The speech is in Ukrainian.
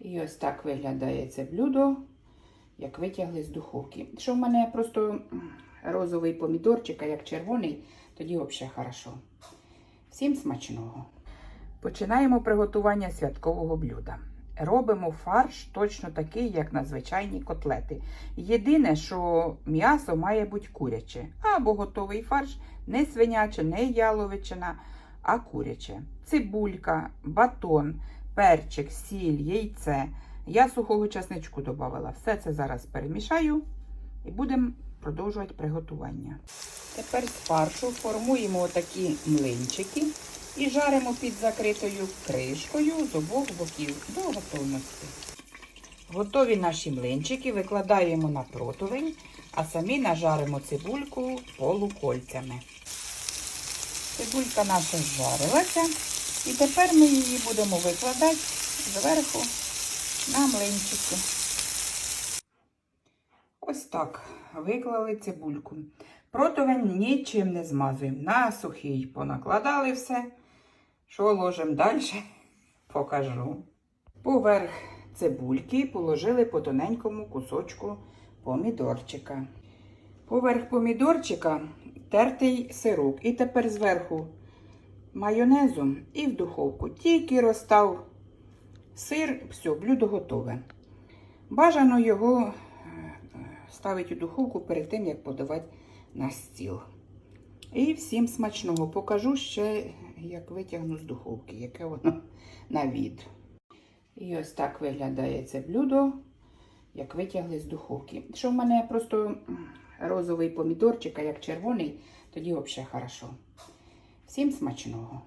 І ось так виглядає це блюдо, як витягли з духовки. Що в мене просто розовий помідорчик, а як червоний, тоді взагалі хорошо. Всім смачного. Починаємо приготування святкового блюда. Робимо фарш точно такий, як на звичайні котлети. Єдине, що м'ясо має бути куряче, або готовий фарш не свиняче, не яловичина, а куряче. Цибулька, батон, перчик, сіль, яйце. Я сухого часничку додавала. Все це зараз перемішаю і будемо продовжувати приготування. Тепер з фаршу формуємо отакі млинчики і жаримо під закритою кришкою з обох боків до готовності. Готові наші млинчики викладаємо на противень, а самі нажаримо цибульку полукольцями. Цибулька наша зжарилася, і тепер ми її будемо викладати зверху на млинчики. Ось так виклали цибульку. Противень нічим не змазуємо. На сухий понакладали все. Що ложимо далі? Покажу. Поверх цибульки положили по тоненькому кусочку помідорчика. Поверх помідорчика тертий сироп. І тепер зверху майонезом і в духовку. Тільки розстав сир, все, блюдо готове. Бажано його е, ставити у духовку перед тим, як подавати на стіл. І всім смачного. Покажу ще, як витягну з духовки, яке воно на від. І ось так виглядає це блюдо, як витягли з духовки. Що в мене просто розовий помідорчик, а як червоний, тоді взагалі хорошо. Всім смачного.